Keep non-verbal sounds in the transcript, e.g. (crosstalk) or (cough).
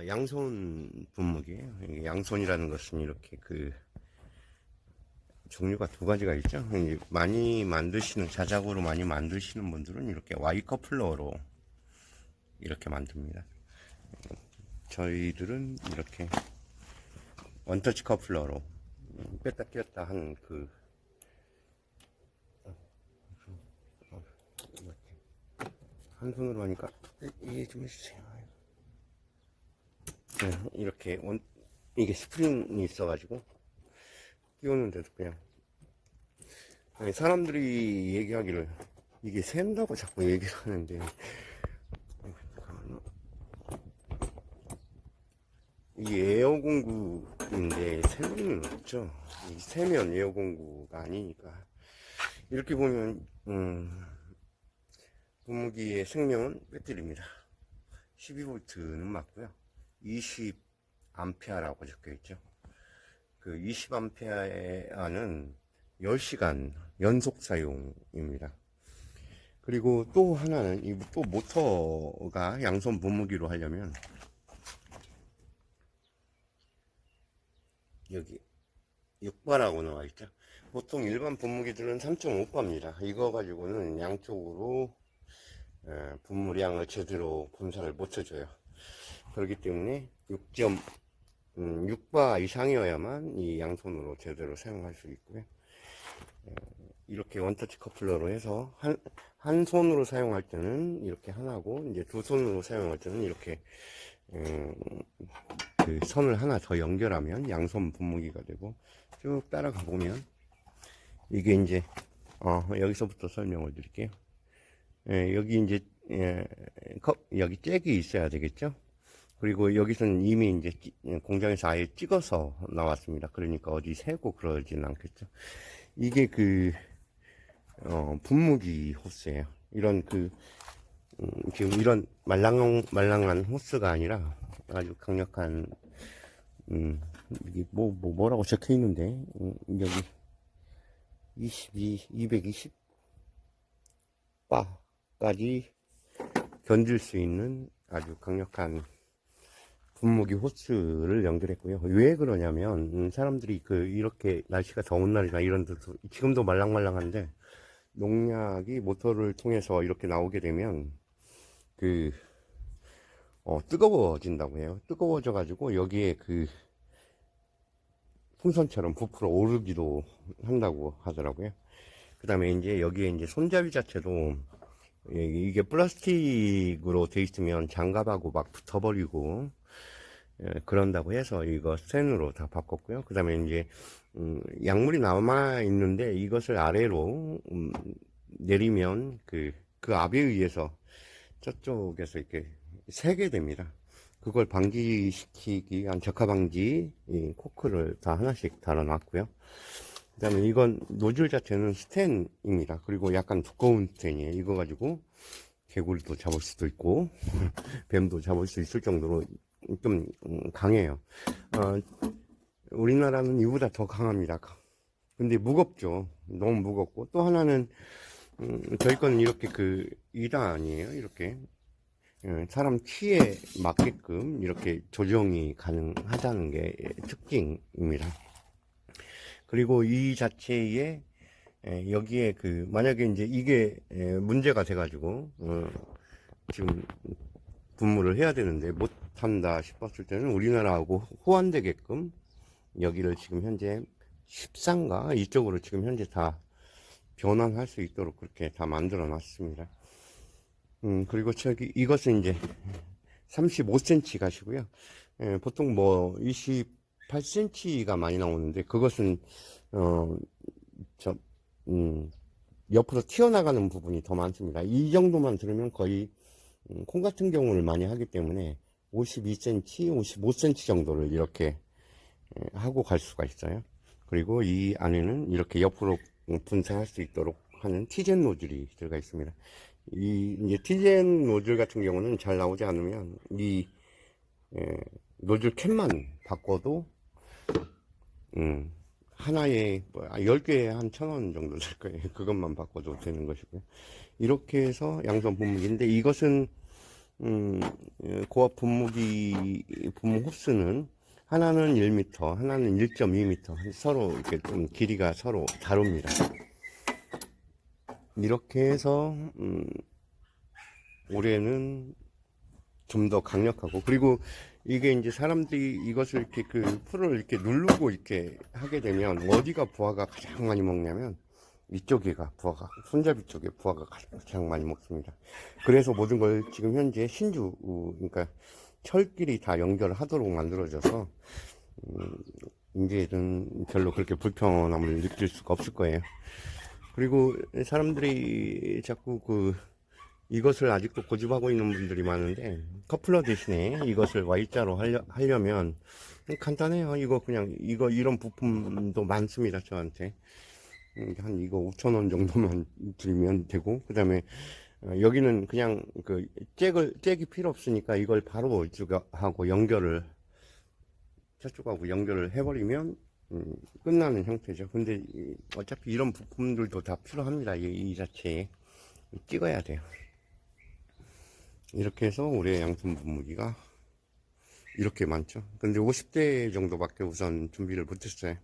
어, 양손 분무기예요. 양손이라는 것은 이렇게 그 종류가 두 가지가 있죠. 많이 만드시는 자작으로 많이 만드시는 분들은 이렇게 Y 커플러로 이렇게 만듭니다. 저희들은 이렇게 원터치 커플러로 음, 뺐다 끼웠다 하는 그 한 손으로 하니까 이해 좀 해주세요. 네, 이렇게 원, 이게 스프링이 있어가지고 끼우는데도 그냥 아니, 사람들이 얘기하기를 이게 샌다고 자꾸 얘기를 하는데. 이게 에어공구인데 셀리는 없죠. 이 세면 에어공구가 아니니까 이렇게 보면 음, 분무기의 생명은 배터리입니다. 12V는 맞고요. 20A라고 적혀 있죠. 그 20A는 10시간 연속 사용입니다. 그리고 또 하나는 이 또 모터가 양손 분무기로 하려면 여기 6바라고 나와 있죠. 보통 일반 분무기들은 3.5바입니다. 이거 가지고는 양쪽으로 에, 분무량을 제대로 분사를 못 해줘요. 그렇기 때문에 6.6바 이상이어야만 이 양손으로 제대로 사용할 수 있고요. 에, 이렇게 원터치 커플러로 해서 한, 한 손으로 사용할 때는 이렇게 하나고 이제 두 손으로 사용할 때는 이렇게 음, 그 선을 하나 더 연결하면 양손 분무기가 되고 쭉 따라가 보면 이게 이제 어, 여기서부터 설명을 드릴게요. 예, 여기 이제 예, 컵 여기 잭이 있어야 되겠죠. 그리고 여기서는 이미 이제 공장에서 아예 찍어서 나왔습니다. 그러니까 어디 세고 그러진 않겠죠. 이게 그 어, 분무기 호스예요. 이런 그 음, 지금 이런 말랑 말랑한 호스가 아니라 아주 강력한 음, 이게 뭐, 뭐 뭐라고 적혀 있는데 음, 여기 22 220 바까지 견딜 수 있는 아주 강력한 분무기 호스를 연결했고요. 왜 그러냐면 음, 사람들이 그 이렇게 날씨가 더운 날이나 이런 데서 지금도 말랑말랑한데 농약이 모터를 통해서 이렇게 나오게 되면 그 어, 뜨거워진다고 해요. 뜨거워져 가지고 여기에 그 풍선처럼 부풀어 오르기도 한다고 하더라고요. 그 다음에 이제 여기에 이제 손잡이 자체도 예, 이게 플라스틱으로 돼 있으면 장갑하고 막 붙어버리고 예, 그런다고 해서 이거 스텐으로 다 바꿨고요. 그 다음에 이제 음, 약물이 남아 있는데 이것을 아래로 음, 내리면 그, 그 압에 의해서 저쪽에서 이렇게 새게 됩니다. 그걸 방지시키기 위한 적화 방지 이 코크를 다 하나씩 달아놨고요. 그 다음에 이건 노즐 자체는 스텐입니다. 그리고 약간 두꺼운 스텐이에요. 이거 가지고 개구리도 잡을 수도 있고 (laughs) 뱀도 잡을 수 있을 정도로 좀 음, 강해요. 어, 우리나라는 이보다 더 강합니다. 근데 무겁죠. 너무 무겁고 또 하나는 음, 저희 거는 이렇게 그 2단이에요. 이렇게 예, 사람 키에 맞게끔 이렇게 조정이 가능하다는 게 특징입니다. 그리고 이 자체에 에, 여기에 그 만약에 이제 이게 에, 문제가 돼가지고 어, 지금 분무를 해야 되는데 못한다 싶었을 때는 우리나라하고 호환되게끔 여기를 지금 현재 14인가 이쪽으로 지금 현재 다 변환할 수 있도록 그렇게 다 만들어 놨습니다. 음, 그리고 저기 이것은 이제 35cm 가시고요. 예, 보통 뭐 28cm가 많이 나오는데 그것은 어, 저, 음, 옆으로 튀어나가는 부분이 더 많습니다. 이 정도만 들으면 거의 음, 콩 같은 경우를 많이 하기 때문에 52cm, 55cm 정도를 이렇게 예, 하고 갈 수가 있어요. 그리고 이 안에는 이렇게 옆으로 분사할 수 있도록 하는 티젠 노즐이 들어가 있습니다. 이 이제 티젠 노즐 같은 경우는 잘 나오지 않으면 이 예, 노즐 캡만 바꿔도 음, 하나에 뭐, 아, 10개에 한 천 원 정도 될 거예요. (laughs) 그것만 바꿔도 되는 것이고요. 이렇게 해서 양손 분무기인데 이것은 음, 예, 고압 분무기, 분무 호스는 하나는 1m, 하나는 1.2m. 서로 이렇게 좀 길이가 서로 다릅니다. 이렇게 해서, 음, 올해는 좀 더 강력하고, 그리고 이게 이제 사람들이 이것을 이렇게 그 풀을 이렇게 누르고 이렇게 하게 되면 어디가 부하가 가장 많이 먹냐면 이쪽에가 부하가 손잡이 쪽에 부하가 가장 많이 먹습니다. 그래서 모든 걸 지금 현재 신주 우, 그러니까 철끼리 다 연결하도록 만들어져서 음, 이제는 별로 그렇게 불편함을 느낄 수가 없을 거예요. 그리고 사람들이 자꾸 그 이것을 아직도 고집하고 있는 분들이 많은데 커플러 대신에 이것을 Y자로 하려, 하려면 간단해요. 이거 그냥 이거 이런 부품도 많습니다. 저한테 음, 한 이거 5천 원 정도만 (laughs) 들면 되고 그 다음에 여기는 그냥 그 잭을 잭이 필요 없으니까 이걸 바로 이쪽하고 연결을 저쪽하고 연결을 해버리면 음, 끝나는 형태죠. 근데 이- 어차피 이런 부품들도 다 필요합니다. 이, 이 자체에 찍어야 돼요. 이렇게 해서 올해 양손 분무기가 이렇게 많죠. 근데 50대 정도밖에 우선 준비를 못했어요.